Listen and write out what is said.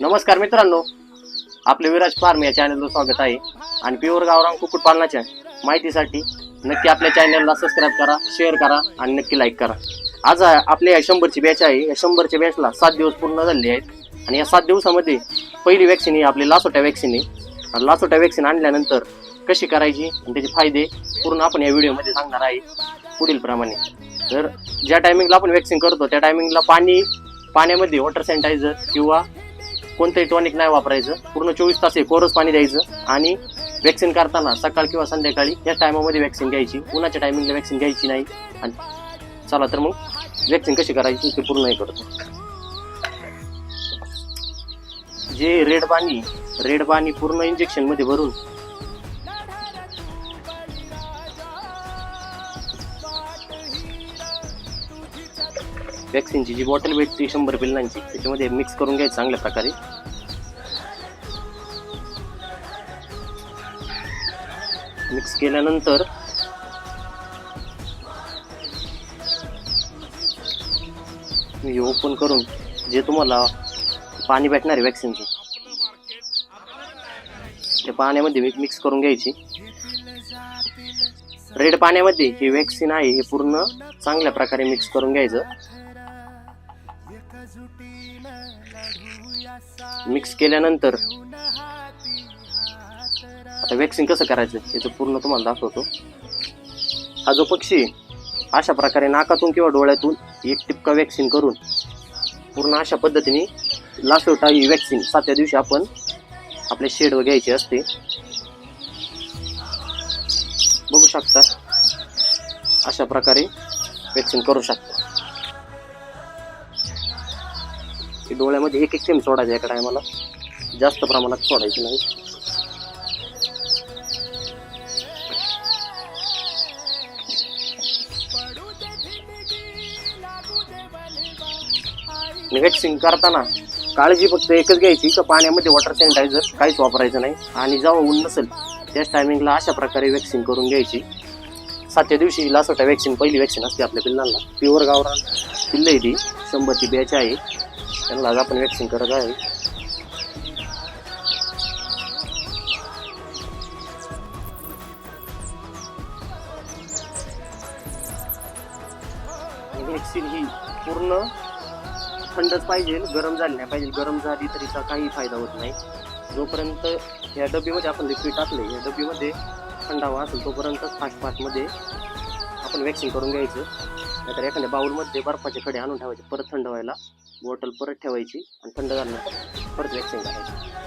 नमस्कार मित्रांनो. आपले विराज फार्म या चॅनलचं स्वागत आहे. आणि प्युअर गावरान कुक्कुटपालनाच्या माहितीसाठी नक्की आपल्या चॅनलला सबस्क्राईब करा शेअर करा आणि नक्की लाईक करा. आज आपल्या या शंभरची बॅच आहे. या शंभरच्या बॅचला सात दिवस पूर्ण झाले आहेत. आणि या सात दिवसामध्ये पहिली वॅक्सिन ही आपली लासोट्या वॅक्सिन आहे. आणि लासोट्या वॅक्सिन आणल्यानंतर कशी करायची आणि त्याचे फायदे पूर्ण आपण या व्हिडिओमध्ये सांगणार आहे. पुढील प्रमाणे. तर ज्या टायमिंगला आपण वॅक्सिन करतो त्या टायमिंगला पाणी पाण्यामध्ये वॉटर सॅनिटायझर किंवा कोणतंही टॉनिक नाही वापरायचं. पूर्ण चोवीस तास हे कोरस पाणी द्यायचं आणि वॅक्सिन करताना सकाळ किंवा संध्याकाळी या टायमामध्ये वॅक्सिन घ्यायची. उन्हाच्या टायमिंगला वॅक्सिन घ्यायची नाही. आणि चला तर मग वॅक्सिन कशी करायची ते पूर्ण हे करतो. जे रेड पाणी रेड पाणी पूर्ण इंजेक्शनमध्ये भरून वॅक्सिनची जी बॉटल भेटते शंभर पिल्लांची त्याच्यामध्ये मिक्स करून घ्यायचं चांगल्या प्रकारे. मिक्स केल्यानंतर मी ओपन करून जे तुम्हाला पाणी भेटणार आहे वॅक्सिनचं त्या पाण्यामध्ये मिक्स करून घ्यायची. रेड पाण्यामध्ये हे वॅक्सिन आहे हे पूर्ण चांगल्या प्रकारे मिक्स करून घ्यायचं. मिक्स केल्यानंतर आता वॅक्सिन कसं करायचं याचं पूर्ण तुम्हाला दाखवतो. हा जो पक्षी अशा प्रकारे नाकातून किंवा डोळ्यातून एक टिपका वॅक्सिन करून पूर्ण अशा पद्धतीने लासोटा ही वॅक्सिन सातव्या दिवशी आपण आपले शेड घ्यायचे असते. बघू शकता अशा प्रकारे वॅक्सिन करू शकता. की डोळ्यामध्ये एक एक थेंब सोडायचा एका टायमाला. जास्त प्रमाणात सोडायची नाही. वॅक्सिंग करताना काळजी फक्त एकच घ्यायची का पाण्यामध्ये वॉटर सॅनिटायझर काहीच वापरायचं नाही. आणि जेव्हा ऊन नसेल त्याच टायमिंगला अशा प्रकारे वॅक्सिंग करून घ्यायची. सातव्या दिवशी लासोटा वॅक्सिन पहिली वॅक्सिन असते आपल्या पिल्लांना. प्युअर गावरान पिल्ल आहे ती. शंभरची बॅच आहे. त्यांना आज आपण वॅक्सिन करत आहे. वॅक्सिन ही पूर्ण थंडच पाहिजे गरम झाली नाही पाहिजे. गरम झाली तरीचा काही फायदा होत नाही. जोपर्यंत या डब्बीमध्ये आपण लिक्विड टाकले या डब्बीमध्ये थंड हवा असेल तोपर्यंत फास्ट फास्टमध्ये आपण वॅक्सिन करून घ्यायचं. नाहीतर एखाद्या बाऊलमध्ये बर्फाचे खडे आणून ठेवायचे. परत थंड व्हायला बॉटल परत ठेवायची आणि थंड झाल्यानंतर परत वॅक्सिन करायची